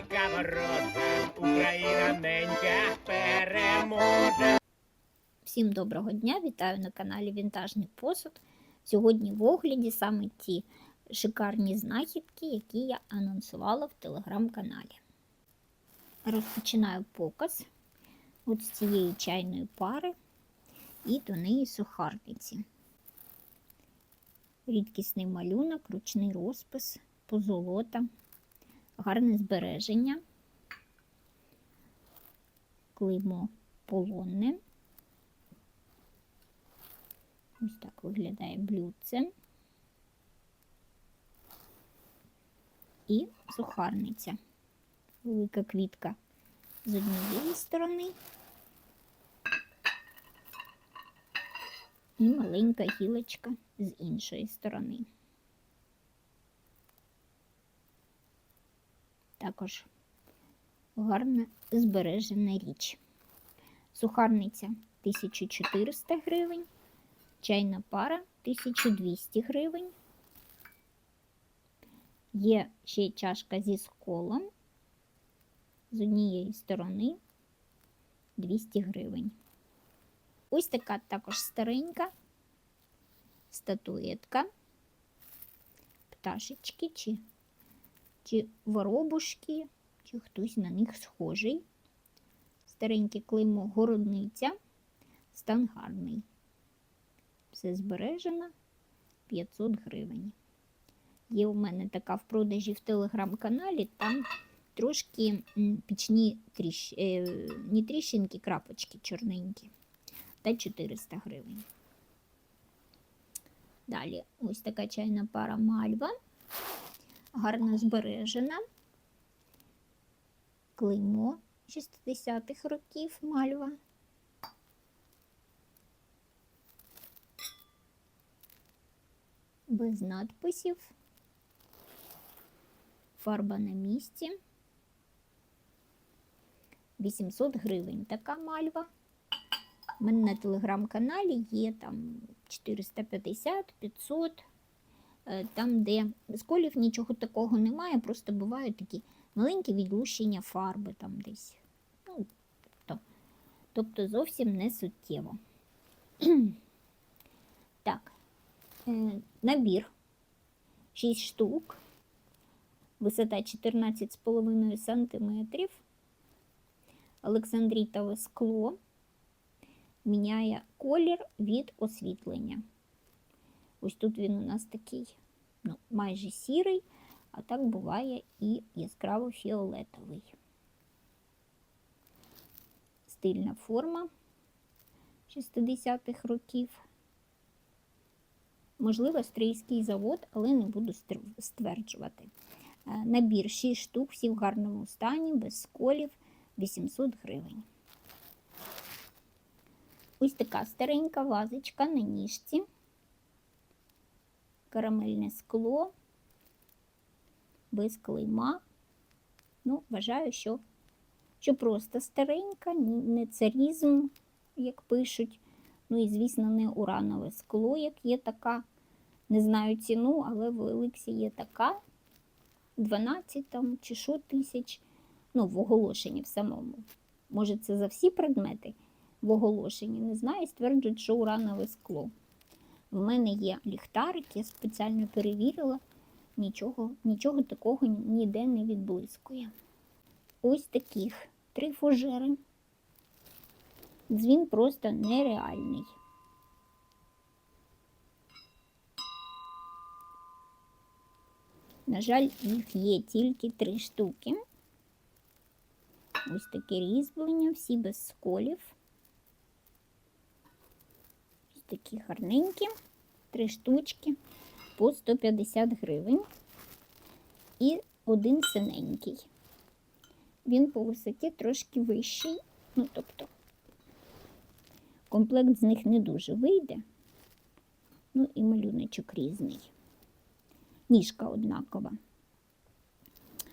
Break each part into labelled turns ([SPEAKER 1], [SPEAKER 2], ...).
[SPEAKER 1] цікава рода, Україна ненька переможе.
[SPEAKER 2] Всім доброго дня! Вітаю на каналі Вінтажний посуд. Сьогодні в огляді саме ті шикарні знахідки, які я анонсувала в телеграм-каналі. Розпочинаю показ от з цієї чайної пари і до неї сухарниці. Рідкісний малюнок, ручний розпис, позолота, гарне збереження, клеймо полонне. Ось так виглядає блюдце. І сухарниця. Велика квітка з однієї сторони і маленька гілочка з іншої сторони. Також гарна збережена річ. Сухарниця 1400 гривень. Чайна пара 1200 гривень. Є ще чашка зі сколом. З однієї сторони 200 гривень. Ось така також старенька статуетка, пташечки чи, чи воробушки, чи хтось на них схожий. Стареньке клеймо городниця, стан гарний все збережено 500 гривень. Є у мене така в продажі в телеграм-каналі, там трошки пічні тріщ... е, не тріщинки, крапочки чорненькі. Та 400 гривень. Далі ось така чайна пара мальва, гарно збережена. Клеймо 60-х років мальва. без надписів. Фарба на місці. 800 гривень така мальва. У мене на телеграм-каналі є там 450, 500. Е, там, де з колів нічого такого немає, просто бувають такі маленькі відлущення фарби там десь. Ну, тобто, тобто зовсім не суттєво. так. Е, набір 6 штук, висота 14,5 см, Олександрітове скло міняє колір від освітлення. Ось тут він у нас такий ну, майже сірий, а так буває і яскраво фіолетовий. Стильна форма 60-х років. Можливо, австрійський завод, але не буду стверджувати. Е, набір 6 штук, всі в гарному стані, без сколів, 800 гривень. Ось така старенька вазочка на ніжці, карамельне скло, без клейма. Ну, Вважаю, що, що просто старенька, не царізм, як пишуть. Ну і, звісно, не уранове скло, як є така. Не знаю ціну, але в Еликсі є така 12 там, чи що тисяч. Ну, в оголошенні в самому. Може, це за всі предмети в оголошенні, не знаю, стверджують, що уранове скло. В мене є ліхтарик, я спеціально перевірила, нічого, нічого такого ніде не відблискує. Ось таких три фужери. Дзвін просто нереальний. На жаль, їх є тільки три штуки. Ось таке різьблення, всі без сколів. Такі гарненькі, три штучки по 150 гривень. І один синенький. Він по висоті трошки вищий, ну, тобто, комплект з них не дуже вийде, ну і малюночок різний ніжка однакова.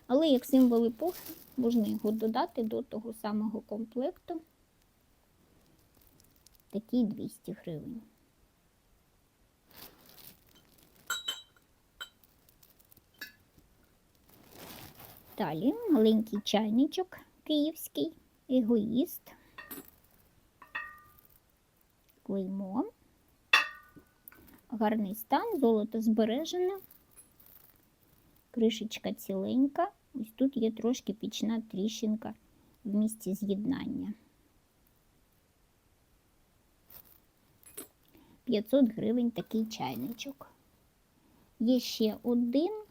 [SPEAKER 2] Але як символ епохи, можна його додати до того самого комплекту. Такий 200 гривень. Далі маленький чайничок київський, егоїст, клеймо, гарний стан, золото збережене, кришечка ціленька. Ось тут є трошки пічна тріщинка в місці з'єднання. 500 гривень такий чайничок. Є ще один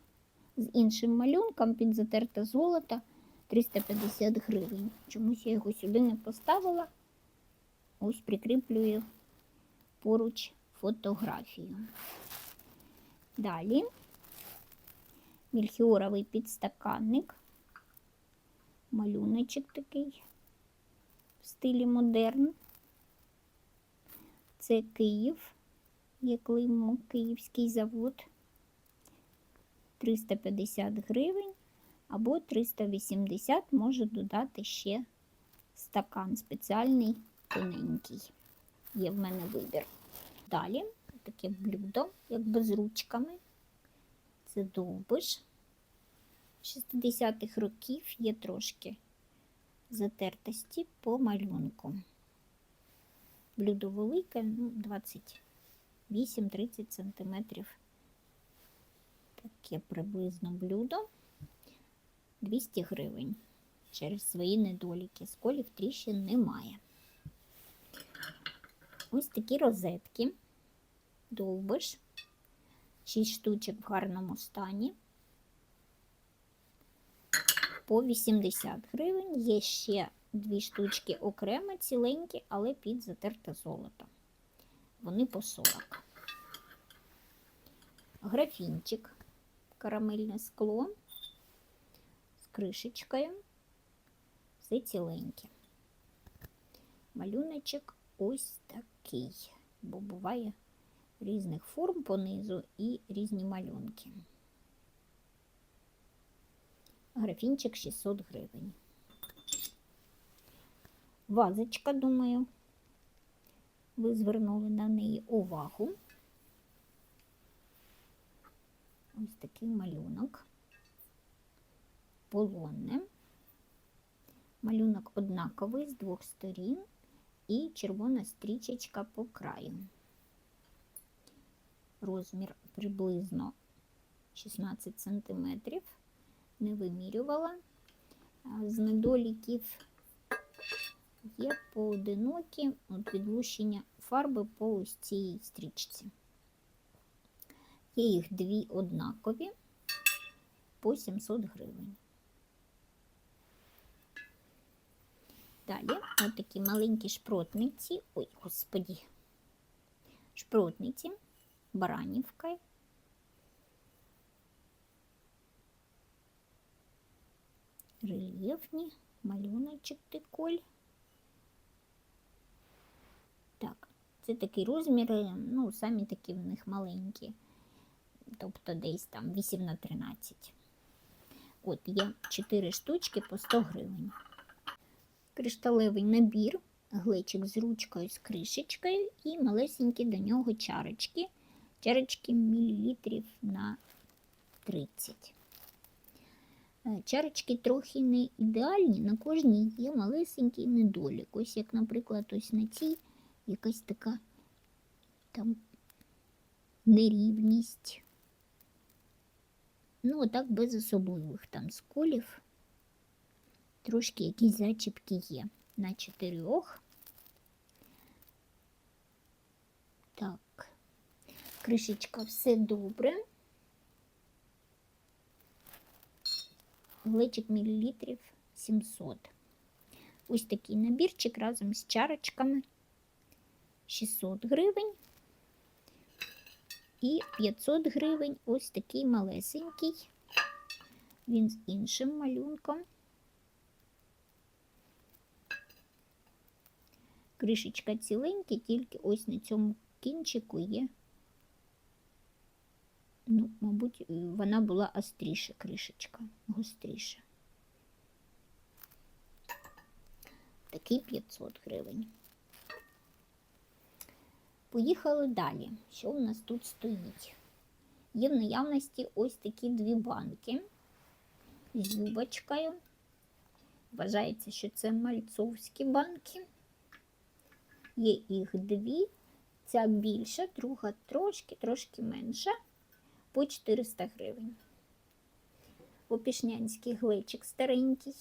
[SPEAKER 2] з іншим малюнком під затерте золото 350 гривень. Чомусь я його сюди не поставила. Ось прикріплюю поруч фотографію. Далі мільхіоровий підстаканник, малюночок такий в стилі модерн. Це Київ, є клеймо, Київський завод. 350 гривень або 380 можу додати ще стакан спеціальний тоненький. Є в мене вибір. Далі таке блюдо, якби з ручками. Це довбиш 60-х років є трошки затертості по малюнку. Блюдо велике, ну, 28-30 см. Таке приблизно блюдо 200 гривень. Через свої недоліки. Сколів тріщин немає. Ось такі розетки. Довбиш. 6 штучок в гарному стані. По 80 гривень. Є ще дві штучки окремо ціленькі, але під затерте золото. Вони по 40. Графінчик, карамельне скло з кришечкою. Все ціленьке. Малюночок ось такий, бо буває різних форм понизу і різні малюнки. Графінчик 600 гривень. Вазочка, думаю, ви звернули на неї увагу. Ось такий малюнок. Полонне. Малюнок однаковий з двох сторін і червона стрічечка по краю. Розмір приблизно 16 см. Не вимірювала. З недоліків є поодинокі от відлущення фарби по ось цій стрічці. Є їх дві однакові по 700 гривень. Далі от такі маленькі шпротниці. Ой, господі, шпротниці, баранівка. Рельєфні, малюночок деколь. Так, це такий розмір, ну, самі такі в них маленькі, тобто десь там 8 на 13. От є 4 штучки по 100 гривень. Кришталевий набір, глечик з ручкою, з кришечкою і малесенькі до нього чарочки. Чарочки мілілітрів на 30. Е, Чарочки трохи не ідеальні, на кожній є малесенький недолік. Ось як, наприклад, ось на цій якась така там нерівність. Ну, отак без особливих там сколів. Трошки якісь зачіпки є на чотирьох. Так, кришечка все добре. Глечик мілілітрів 700. Ось такий набірчик разом з чарочками 600 гривень. І 500 гривень ось такий малесенький. Він з іншим малюнком. Кришечка ціленька, тільки ось на цьому кінчику є. Ну, мабуть, вона була остріша кришечка, гостріша. Такий 500 гривень. Поїхали далі. Що у нас тут стоїть? Є в наявності ось такі дві банки. з юбочкою. Вважається, що це мальцовські банки. Є їх дві. Ця більша, друга трошки, трошки менша, по 400 гривень. Опішнянський глечик старенький.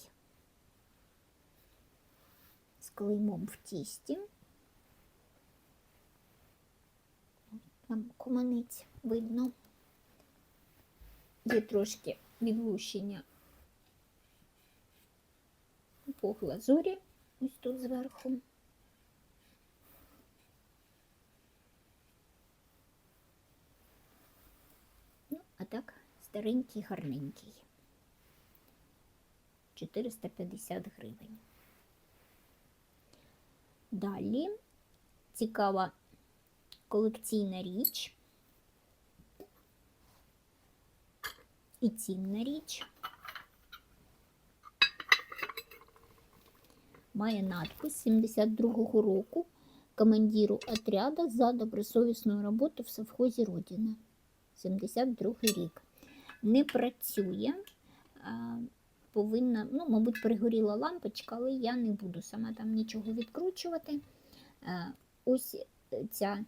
[SPEAKER 2] З клеймом в тісті. Там куманець видно. Є трошки відлущення по глазурі, ось тут зверху. Ну, а так, старенький, гарненький. 450 гривень. Далі цікава колекційна річ і цінна річ. Має надпис 72-го року командиру отряда за добросовісну роботу в совхозі Родина. 72 рік. Не працює. Повинна, ну, мабуть, перегоріла лампочка, але я не буду сама там нічого відкручувати. Ось ця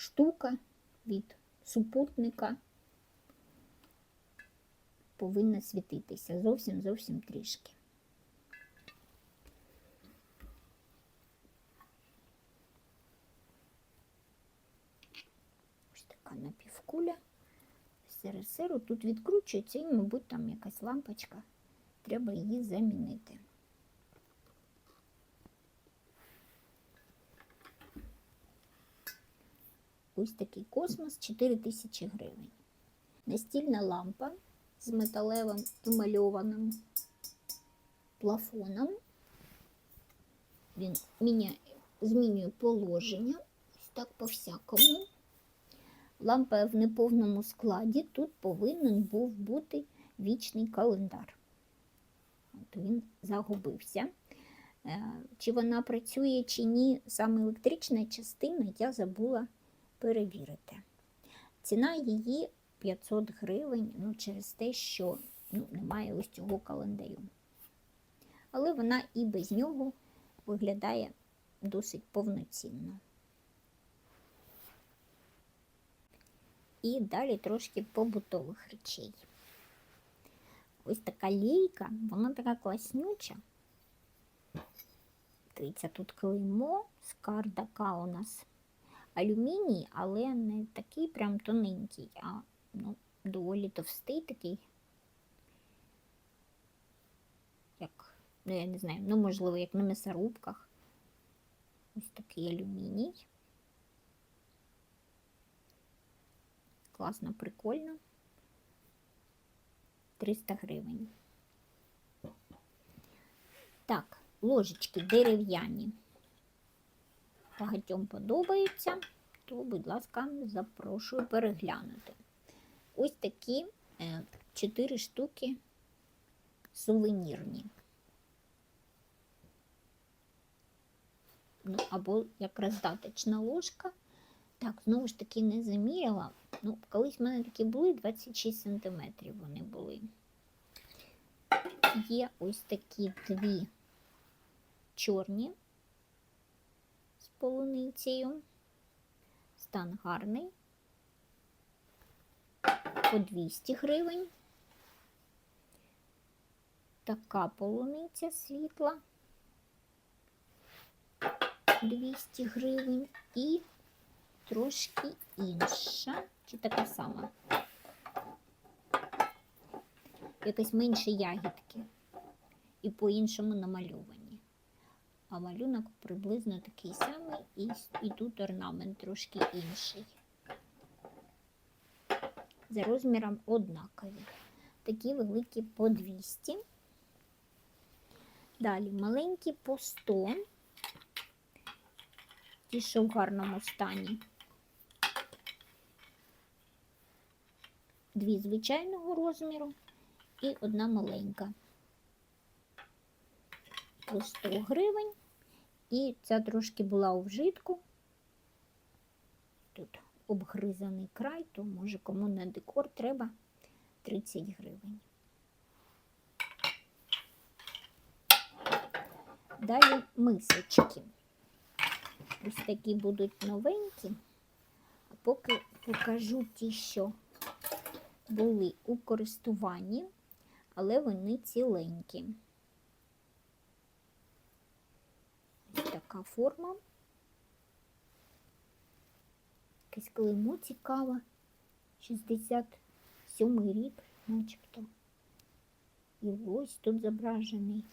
[SPEAKER 2] штука від супутника повинна світитися зовсім зовсім трішки. Ось така напівкуля. СРСРу тут відкручується і, мабуть, там якась лампочка. Треба її замінити. Ось такий космос 4000 гривень. Настільна лампа з металевим емальованим плафоном. Він міняє, змінює положення. Ось так по-всякому. Лампа в неповному складі. Тут повинен був бути вічний календар. От він загубився. Е, Чи вона працює, чи ні, саме електрична частина я забула перевірити. Ціна її 500 гривень ну, через те, що ну, немає ось цього календарю. Але вона і без нього виглядає досить повноцінно. І далі трошки побутових речей. Ось така лійка, вона така класнюча. Дивіться, тут клеймо з кардака у нас алюміній, але не такий прям тоненький, а ну, доволі товстий такий. Як, ну я не знаю, ну можливо, як на м'ясорубках. Ось такий алюміній. Класно, прикольно. 300 гривень. Так, ложечки дерев'яні. Багатьом подобаються, то, будь ласка, запрошую переглянути. Ось такі 4 штуки сувенірні. Ну, або як роздаточна ложка. Так, знову ж таки не заміряла. Ну, колись в мене такі були 26 см вони були. Є ось такі дві чорні полуницею. Стан гарний. По 200 гривень. Така полуниця світла. 200 гривень і трошки інша, чи така сама. Якось менше ягідки і по-іншому намальовані. А малюнок приблизно такий самий, і, і тут орнамент трошки інший. За розміром однакові. Такі великі по 200. Далі маленькі по 100. Ті, що в гарному стані. Дві звичайного розміру і одна маленька. По 100 гривень. І ця трошки була у вжитку. Тут обгризаний край, то може кому на декор треба, 30 гривень. Далі мисочки. Ось такі будуть новенькі. А поки покажу ті, що були у користуванні, але вони ціленькі. Ось така форма. Якесь клеймо цікаве. 67 рік, начебто. І ось тут зображений.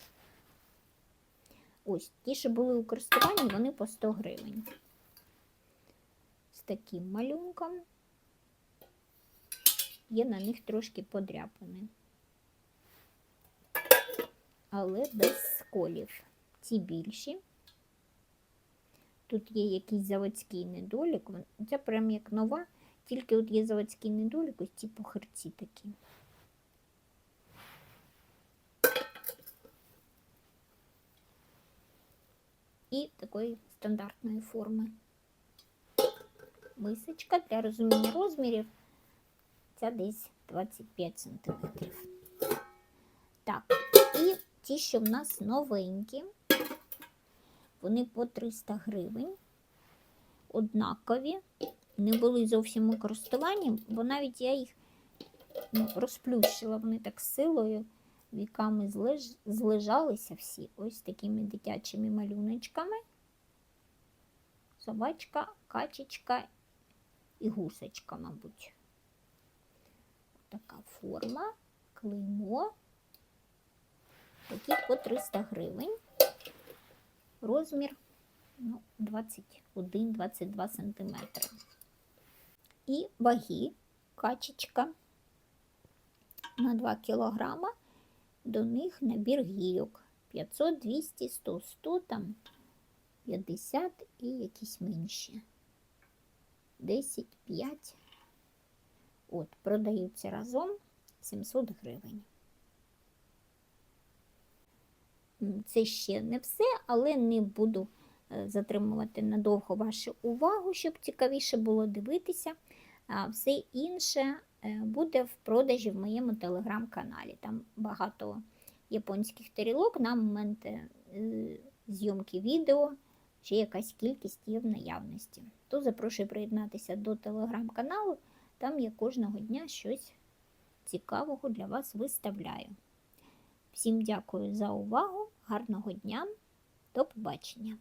[SPEAKER 2] Ось, ті, що були у користуванні, вони по 100 гривень. З таким малюнком. Є на них трошки подряпини. Але без сколів. Ці більші. Тут є якийсь заводський недолік. Це прям як нова, тільки от є заводський недолік, ось ці похирці такі. І такої стандартної форми. Мисочка для розуміння розмірів. Ця десь 25 см. Так, і ті, що в нас новенькі, вони по 300 гривень, однакові, не були зовсім у користуванні, бо навіть я їх ну, розплющила, вони так силою віками злеж... злежалися всі ось такими дитячими малюночками. Собачка, качечка і гусочка, мабуть. Така форма, клеймо. Такі по 300 гривень. Розмір ну, 21-22 см. І ваги качечка на 2 кг. До них набір гійок 500, 200, 100, 100, там 50 і якісь менші. 10, 5. От, продаються разом 700 гривень. Це ще не все, але не буду е, затримувати надовго вашу увагу, щоб цікавіше було дивитися. А все інше е, буде в продажі в моєму телеграм-каналі. Там багато японських тарілок на момент е, зйомки відео, ще якась кількість є в наявності. То запрошую приєднатися до телеграм-каналу. Там я кожного дня щось цікавого для вас виставляю. Всім дякую за увагу, гарного дня, до побачення!